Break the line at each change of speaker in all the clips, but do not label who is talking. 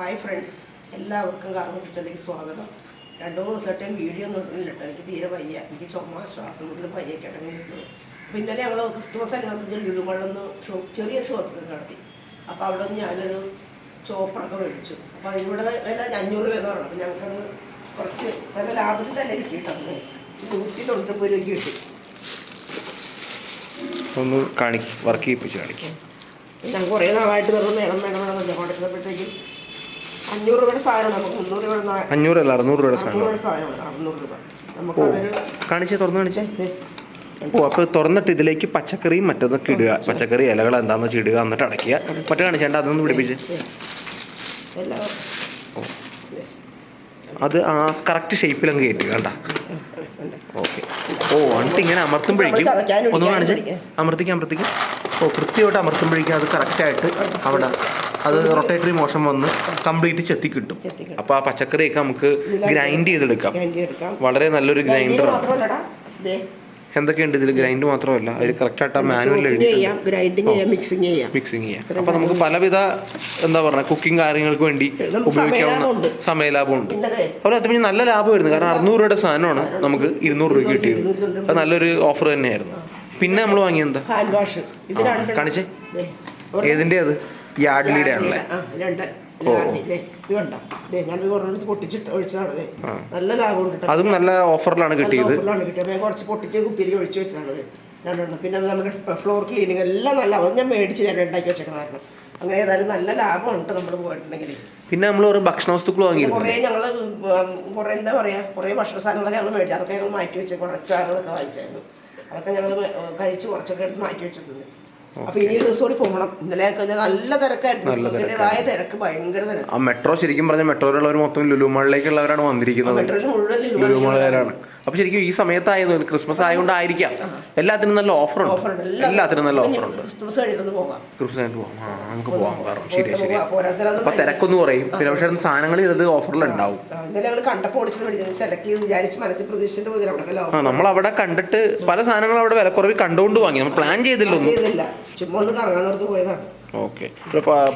Hi friends എല്ലാവർക്കും കാർമുട്ടിലേക്ക് സ്വാഗതം. രണ്ടു മൂന്ന് ദിവസമായിട്ടും വീഡിയോ ഒന്നും ഇട്ടില്ല കേട്ടോ എനിക്ക് തീരെ വയ്യ. എനിക്ക് ചുമ ശ്വാസം മുതലും പയ്യ കിടങ്ങിയിരുന്നു അപ്പോൾ ഇന്നലെ ഞങ്ങൾ ക്രിസ്തുമസ് അല്ലേ നമ്മൾ ലുലുമള്ളൊന്ന് ഷോപ്പ് ചെറിയ ഷോപ്പൊക്കെ നടത്തി. അപ്പോൾ അവിടെ നിന്ന് ഞാനൊരു ചോപ്പറൊക്കെ മേടിച്ചു. അപ്പോൾ അതിലൂടെ വില അഞ്ഞൂറ് രൂപ എന്ന് പറഞ്ഞു. അപ്പോൾ ഞങ്ങൾക്കത് കുറച്ച് നല്ല ലാഭത്തിൽ തന്നെ കിട്ടിയിട്ടുണ്ട് കേട്ടോ നൂറ്റി തൊണ്ണൂറ്റൊമ്പത് രൂപയ്ക്ക് കിട്ടി.
ഒന്ന് കാണിക്കും വർക്ക് ചെയ്യിപ്പിച്ച് കാണിക്കും.
ഞാൻ കുറേ നാളായിട്ട് വെറുതെ വേണം വേണം അഞ്ഞൂറ് രൂപയുടെ സാധനം നമുക്ക് മുന്നൂറ് രൂപയുടെ നാ-
അഞ്ഞൂറല്ല അറുന്നൂറ് രൂപയുടെ സാധനം
രൂപയുടെ സാധനമാണ്. അറുന്നൂറ് രൂപ. നമുക്ക് അതൊരു
കാണിച്ചേ തുറന്ന് കാണിച്ചേ. ഓ അപ്പോൾ തുറന്നിട്ട് ഇതിലേക്ക് പച്ചക്കറിയും മറ്റൊന്നൊക്കെ ഇടുക. പച്ചക്കറി ഇലകൾ എന്താണെന്ന് വെച്ച് ഇടുക എന്നിട്ട് അടയ്ക്കുക. മറ്റേ കാണിച്ചേണ്ട അതൊന്ന് പിടിപ്പിച്ച്. അത് ആ കറക്റ്റ് ഷേപ്പിൽ അങ്ങ് കയറ്റുക കണ്ട? ഓക്കെ. ഓ എന്നിട്ട് ഇങ്ങനെ അമർത്തുമ്പോഴേക്കും ഒന്ന് കാണിച്ചേ. അമർത്തിക്ക് അമർത്തിക്ക്. ഓ കൃത്യമായിട്ട് അമർത്തുമ്പോഴേക്കും അത് കറക്റ്റായിട്ട് അവിടെ അത് റൊട്ടേറ്ററി മോഷൻ വന്ന് കംപ്ലീറ്റ് ചെത്തി കിട്ടും
അപ്പൊ.
അപ്പോൾ ആ പച്ചക്കറിയൊക്കെ നമുക്ക് ഗ്രൈൻഡ് ചെയ്തെടുക്കാം. വളരെ നല്ലൊരു
ഗ്രൈൻഡർ
ഗ്രൈൻഡറാണ് എന്തൊക്കെയുണ്ട് ഇതിൽ ഗ്രൈൻഡ് മാത്രമല്ല. അതിൽ കറക്റ്റ് ആയിട്ട് മാനുവൽ
മിക്സിങ് ചെയ്യാം
മിക്സിങ് ചെയ്യാം അപ്പോൾ നമുക്ക് പലവിധ എന്താ പറയുക കുക്കിംഗ് കാര്യങ്ങൾക്ക് വേണ്ടി ഉപയോഗിക്കാവുന്ന
സമയലാഭമുണ്ട്.
ലാഭം
ഉണ്ട്. ദേ,
അതുപോലെ അത് പിന്നെ നല്ല ലാഭം വരുന്നത് കാരണം അറുന്നൂറ് രൂപയുടെ സാധനമാണ് നമുക്ക് ഇരുന്നൂറ് രൂപ കിട്ടിയത്. അത് നല്ലൊരു ഓഫർ തന്നെയായിരുന്നു. പിന്നെ നമ്മൾ
വാങ്ങിയെന്താ
കാണിച്ചേ. ഏതിന്റെ അത് യാർഡ്ലിയുടെ ആണല്ലേ?
രണ്ട് നല്ല ലാഭം
അതും നല്ല ഓഫറിലാണ് കിട്ടിയത്.
കുറച്ച് പൊട്ടിച്ച് കുപ്പിയിൽ ഒഴിച്ച് വെച്ചതാണ് ഇത് രണ്ടെണ്ണം. പിന്നെ നമ്മുടെ ഫ്ലോർ ക്ലീനിങ് എല്ലാം നല്ല അത് ഞാൻ മേടിച്ച് ഞാൻ ഉണ്ടാക്കി വെച്ചേക്കണമായിരുന്നു അങ്ങനെ ഏതായാലും നല്ല ലാഭമുണ്ട് നമ്മൾ പോയിട്ടുണ്ടെങ്കിൽ
പിന്നെ നമ്മൾ ഒരു ഭക്ഷണ വസ്തുക്കൾ വാങ്ങി
കുറേ ഞങ്ങൾ കുറേ എന്താ പറയുക കുറേ ഭക്ഷണ സാധനങ്ങളൊക്കെ ഞങ്ങൾ മേടിച്ചു. അതൊക്കെ ഞങ്ങൾ മാറ്റി വെച്ച് കുറേ അച്ചാറുകളൊക്കെ വാങ്ങിച്ചായിരുന്നു. അതൊക്കെ ഞങ്ങൾ കഴിച്ച് കുറച്ചൊക്കെ മാറ്റി വെച്ചിട്ടുണ്ട്. അപ്പോൾ ഇനി ഒരു ദിവസം കൂടി പോകണം. ഇന്നലെ നല്ല തിരക്കായിരുന്നു. തിരക്ക് ഭയങ്കര തിരക്ക്.
ആ മെട്രോ ശരിക്കും പറഞ്ഞാൽ മെട്രോയിലുള്ളവർ മൊത്തം ലുലുമാളിലേക്കുള്ളവരാണ് വന്നിരിക്കുന്നത്.
മെട്രോയിൽ മുഴുവൻ
ലുലുമാളുകാരാണ് അപ്പോൾ ശരിക്കും ഈ സമയത്തായത് ക്രിസ്മസ് ആയതുകൊണ്ടായിരിക്കാം. എല്ലാത്തിനും നല്ല ഓഫറുണ്ട്.
ഉണ്ട്
എല്ലാത്തിനും നല്ല ഓഫറുണ്ട്.
ക്രിസ്മസ് കഴിഞ്ഞിട്ടൊന്ന് പോകാം.
ക്രിസ്മസ് ആയിട്ട് പോകാം. ആ നമുക്ക് പോകാം. കാരണം ശരിയാ ശരി
പോരാത്തരത്
അപ്പോൾ തിരക്കൊന്നും കുറയും. പിന്നെ പക്ഷേ സാധനങ്ങൾ ഇത് ഓഫറിലുണ്ടാവും ആ നമ്മൾ അവിടെ കണ്ടിട്ട് പല സാധനങ്ങളും അവിടെ വിലക്കുറവിൽ കണ്ടുകൊണ്ട് വാങ്ങി. നമ്മൾ പ്ലാൻ ചെയ്തില്ലൊന്നും.
ചെയ്തില്ല. ചുമ്മാ ഒന്ന് കറങ്ങാൻ നിർത്ത് പോയതാണ്.
ഓക്കെ.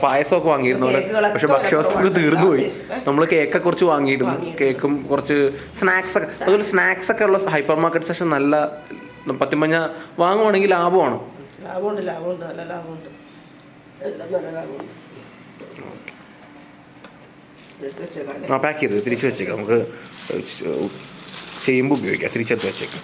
പായസമൊക്കെ വാങ്ങിയിരുന്നു പക്ഷെ ഭക്ഷ്യവസ്തുക്കൾ തീർന്നു പോയി. നമ്മൾ കേക്കൊക്കെ കുറച്ച് വാങ്ങിയിരുന്നു കേക്കും കുറച്ച് സ്നാക്സ് ഒക്കെ. അതുപോലെ സ്നാക്സ് ഒക്കെ ഉള്ള ഹൈപ്പർ മാർക്കറ്റ് സെഷൻ നല്ല പത്യം പറഞ്ഞാൽ വാങ്ങുവാണെങ്കിൽ ലാഭമാണ്.
ലാഭമുണ്ട് ലാഭമുണ്ട്. നല്ല ലാഭമുണ്ട്. എല്ലാം നല്ല ലാഭമുണ്ട്.
ആ പാക്ക് ചെയ്ത്? തിരിച്ചു വെച്ചേക്കാം. നമുക്ക് ചെയ്യുമ്പോൾ ഉപയോഗിക്കാം. തിരിച്ചെടുത്ത് വെച്ചേക്കാം.